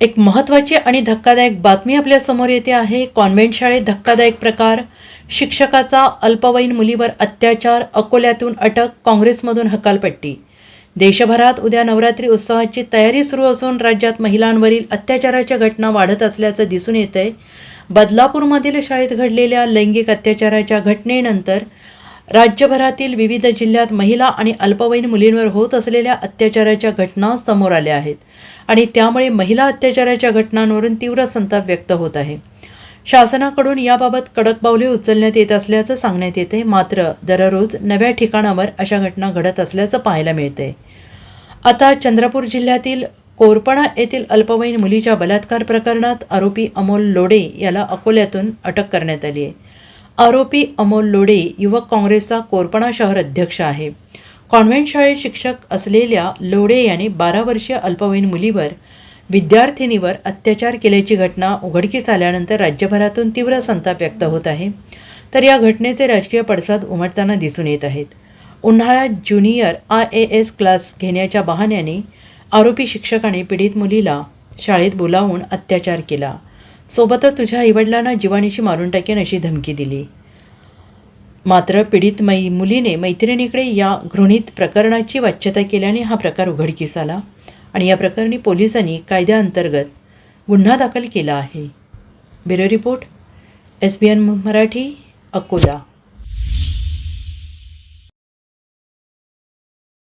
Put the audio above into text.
एक महत्त्वाची आणि धक्कादायक बातमी आपल्यासमोर येते आहे कॉन्व्हेंट शाळेत धक्कादायक प्रकार. शिक्षकाचा अल्पवयीन मुलीवर अत्याचार अकोल्यातून अटक काँग्रेसमधून हकालपट्टी. देशभरात उद्या नवरात्री उत्सवाची तयारी सुरू असून राज्यात महिलांवरील अत्याचाराच्या घटना वाढत असल्याचं दिसून येत आहे बदलापूरमधील शाळेत घडलेल्या लैंगिक अत्याचाराच्या घटनेनंतर राज्यभरातील विविध जिल्ह्यात महिला आणि अल्पवयीन मुलींवर होत असलेल्या अत्याचाराच्या घटना समोर आल्या आहेत आणि त्यामुळे महिला अत्याचाराच्या घटनांवरून तीव्र संताप व्यक्त होत आहे. शासनाकडून याबाबत कडक पावले उचलण्यात येत असल्याचं सांगण्यात येते मात्र दररोज नव्या ठिकाणावर अशा घटना घडत असल्याचं पाहायला मिळते आता चंद्रपूर जिल्ह्यातील कोरपणा येथील अल्पवयीन मुलीच्या बलात्कार प्रकरणात आरोपी अमोल लोडे याला अकोल्यातून अटक करण्यात आली आहे. आरोपी अमोल लोडे युवक काँग्रेसचा कोरपणा शहर अध्यक्ष आहे. कॉन्व्हेंट शाळेत शिक्षक असलेल्या लोडे याने बारा वर्षीय अल्पवयीन मुलीवर विद्यार्थिनीवर अत्याचार केल्याची घटना उघडकीस आल्यानंतर राज्यभरातून तीव्र संताप व्यक्त होत आहे. तर या घटनेचे राजकीय पडसाद उमटताना दिसून येत आहेत. उन्हाळ्यात junior I A S class घेण्याच्या बहाण्याने आरोपी शिक्षकाने पीडित मुलीला शाळेत बोलावून अत्याचार केला. सोबतच तुझ्या आईवडिलांना जीवाणीशी मारून टाकेन अशी धमकी दिली. मात्र पीडित मै मुलीने मैत्रिणीकडे या घृणित प्रकरणाची वाच्यता केल्याने हा प्रकार उघडकीस आला आणि या प्रकरणी पोलिसांनी कायद्याअंतर्गत गुन्हा दाखल केला आहे. Bureau report S B N Marathi Akola.